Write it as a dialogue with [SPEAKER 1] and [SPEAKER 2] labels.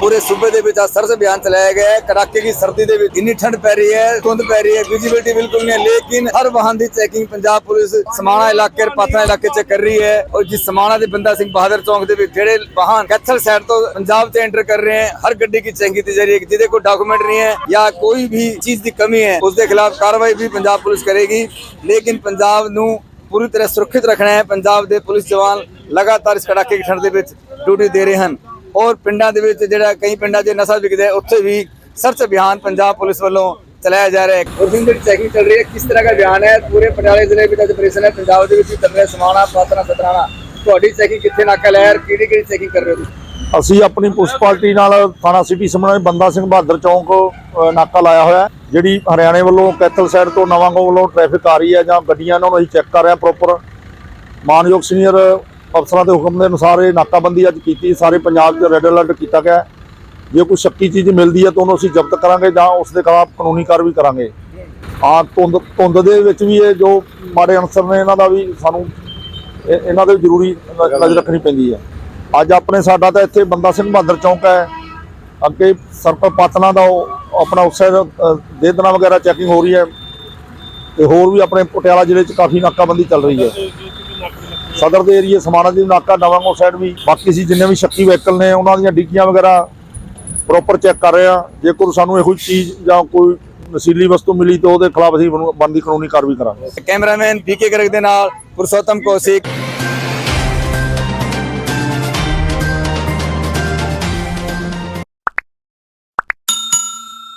[SPEAKER 1] ਪੂਰੇ ਸੂਬੇ ਦੇ ਵਿੱਚ ਅੱਜ ਸਰਸ ਅਭਿਆਨ ਚਲਾਇਆ ਗਿਆ ਹੈ ਕੜਾਕੇ ਦੀ ਸਰਦੀ ਦੇ ਵਿੱਚ ਇੰਨੀ ਠੰਡ ਪੈ ਰਹੀ ਹੈ ਧੁੰਦ ਪੈ ਰਹੀ ਹੈ ਵਿਜ਼ਿਬਿਲਟੀ ਬਿਲਕੁਲ ਨਹੀਂ ਹੈ ਲੇਕਿਨ ਹਰ ਵਾਹਨ ਦੀ ਚੈਕਿੰਗ ਪੰਜਾਬ ਪੁਲਿਸ ਸਮਾਣਾ ਇਲਾਕੇ ਪਾਤਨਾ ਇਲਾਕੇ ਚ ਕਰ ਰਹੀ ਹੈ ਔਰ ਜਿਸ ਸਮਾਣਾ ਦੇ ਬੰਦਾ ਸਿੰਘ ਬਹਾਦਰ ਚੌਂਕ ਦੇ ਵਿੱਚ ਜਿਹੜੇ ਵਾਹਨ ਕੈਥਲ ਸਾਈਡ ਤੋਂ ਪੰਜਾਬ ਚ ਐਂਟਰ ਕਰ ਰਹੇ ਹਨ ਹਰ ਗੱਡੀ की चेकिंग की जा रही है ਜਿਹਦੇ ਕੋਲ ਡਾਕੂਮੈਂਟ ਨਹੀਂ ਹੈ ਜਾਂ ਕੋਈ ਵੀ ਚੀਜ਼ ਦੀ ਕਮੀ ਹੈ ਉਸ ਦੇ ਖਿਲਾਫ ਕਾਰਵਾਈ ਵੀ ਪੰਜਾਬ ਪੁਲਿਸ ਕਰੇਗੀ ਲੇਕਿਨ ਪੰਜਾਬ ਨੂੰ ਪੂਰੀ ਤਰ੍ਹਾਂ ਸੁਰੱਖਿਅਤ ਰੱਖਣਾ ਹੈ ਪੰਜਾਬ ਦੇ ਪੁਲਿਸ ਜਵਾਨ ਲਗਾਤਾਰ ਇਸ ਕੜਾਕੇ ਦੀ ਠੰਡ ਦੇ ਵਿੱਚ ਡਿਊਟੀ ਦੇ ਰਹੇ ਹਨ ਔਰ ਪਿੰਡਾਂ ਦੇ ਵਿੱਚ ਜਿਹੜਾ ਕਈ ਪਿੰਡਾਂ 'ਚ ਨਸ਼ਾ ਵਿਕਦਾ ਹੈ ਉੱਥੇ ਵੀ ਸਰਚ ਅਭਿਆਨ ਪੰਜਾਬ ਪੁਲਿਸ ਵੱਲੋਂ ਚਲਾਇਆ ਜਾ ਰਿਹਾ ਹੈ। ਔਰ ਦਿਨ ਦੀ ਚੈਕਿੰਗ ਚੱਲ ਰਹੀ ਹੈ ਕਿਸ ਤਰ੍ਹਾਂ ਦਾ ਅਭਿਆਨ ਹੈ? ਪੂਰੇ ਪਟਿਆਲੇ ਜ਼ਿਲ੍ਹੇ ਵਿੱਚ ਅੱਜ ਆਪਰੇਸ਼ਨ ਹੈ ਪੰਜਾਬ ਦੇ ਵਿੱਚ ਰਿਹਾ ਸਮਾਣਾ ਪਾਤਨਾ ਸਤਰਾਣਾ। ਤੁਹਾਡੀ ਚੈਕਿੰਗ ਕਿੱਥੇ ਨਾਕਾ ਲਾਇਆ ਕਿਹੜੀ ਕਿਹੜੀ ਚੈਕਿੰਗ ਕਰ ਰਹੇ ਹੋ ਤੁਸੀਂ?
[SPEAKER 2] ਅਸੀਂ ਆਪਣੀ ਪੁਲਿਸ ਪਾਰਟੀ ਨਾਲ ਥਾਣਾ ਸਿਟੀ ਸਮਣਾ ਬੰਦਾ ਸਿੰਘ ਬਹਾਦਰ ਚੌਂਕ ਨਾਕਾ ਲਾਇਆ ਹੋਇਆ ਹੈ ਜਿਹੜੀ ਹਰਿਆਣੇ ਵੱਲੋਂ ਕੈਥਲ ਸਾਈਡ ਤੋਂ ਨਵਾਂਗੋ ਵੱਲੋਂ ਟ੍ਰੈਫਿਕ ਆ ਰਹੀ ਹੈ ਜਾਂ ਗੱਡੀਆਂ ਇਹਨਾਂ ਨੂੰ ਅਸੀਂ ਚੈੱਕ ਕਰ ਰਹੇ ਹਾਂ ਪ੍ਰੋਪਰ ਮਾਨਯੋਗ ਸੀਨੀਅਰ ਅਫਸਰਾਂ ਦੇ ਹੁਕਮ ਦੇ ਅਨੁਸਾਰ ਇਹ ਨਾਕਾਬੰਦੀ ਅੱਜ ਕੀਤੀ, ਸਾਰੇ ਪੰਜਾਬ 'ਚ ਰੈੱਡ ਅਲਰਟ ਕੀਤਾ ਗਿਆ ਜੇ ਕੋਈ ਸ਼ੱਕੀ ਚੀਜ਼ ਮਿਲਦੀ ਹੈ ਤਾਂ ਉਹਨੂੰ ਅਸੀਂ ਜ਼ਬਤ ਕਰਾਂਗੇ ਜਾਂ ਉਸ ਦੇ ਖਿਲਾਫ ਕਾਨੂੰਨੀ ਕਾਰਵਾਈ ਕਰਾਂਗੇ। ਹਾਂ, ਧੁੰਦ ਧੁੰਦ ਦੇ ਵਿੱਚ ਵੀ ਇਹ ਜੋ ਮਾੜੇ ਅਨਸਰ ਨੇ ਇਹਨਾਂ ਦਾ ਵੀ ਸਾਨੂੰ ਇਹ- ਇਹਨਾਂ ਦੇ ਵੀ ਜ਼ਰੂਰੀ ਨਜ਼ਰ ਰੱਖਣੀ ਪੈਂਦੀ ਹੈ। ਅੱਜ ਆਪਣੇ ਸਾਡਾ ਤਾਂ ਇੱਥੇ ਬੰਦਾ ਸਿੰਘ ਬਹਾਦਰ ਚੌਂਕ ਹੈ। ਅੱਗੇ ਸਰਪਰ ਪਾਤਨਾ ਦਾ ਉਹ ਆਪਣਾ ਉਸੇ ਸਾਈਡ ਦੇਦਨਾ ਵਗੈਰਾ ਚੈਕਿੰਗ ਹੋ ਰਹੀ ਹੈ। ਤੇ ਹੋਰ ਵੀ ਆਪਣੇ ਪਟਿਆਲਾ ਜ਼ਿਲ੍ਹੇ 'ਚ ਕਾਫੀ ਨਾਕਾਬੰਦੀ ਚੱਲ ਰਹੀ ਹੈ। ਸਦਰ ਦੇ ਏਰੀਏ ਸਮਾਣਾ ਦੀ ਨਾਕਾ, ਨਵਾਂਗੋ ਸਾਈਡ ਵੀ। ਬਾਕੀ ਸੀ ਜਿੰਨੇ ਵੀ ਸ਼ੱਕੀ ਵਹੀਕਲ ਨੇ, ਉਹਨਾਂ ਦੀਆਂ ਡਿੱਗੀਆਂ ਵਗੈਰਾ ਪ੍ਰੋਪਰ ਚੈੱਕ ਕਰ ਰਹੇ ਆ ਜੇ ਕੋਈ ਸਾਨੂੰ ਇਹੋ ਜਿਹੀ ਚੀਜ਼ ਜਾਂ ਕੋਈ ਨਸ਼ੀਲੀ ਵਸਤੂ ਮਿਲੀ ਤਾਂ ਉਹਦੇ ਖਿਲਾਫ ਅਸੀਂ ਬਣਦੀ ਕਾਨੂੰਨੀ ਕਾਰਵਾਈ ਕਰਾਂਗੇ।
[SPEAKER 1] ਕੈਮਰਾਮੈਨ ਪੀਕੇ ਗਰਗ ਦੇ ਨਾਲ ਪੁਰਸ਼ੋਤਮ ਕੌਸ਼ਿਕ।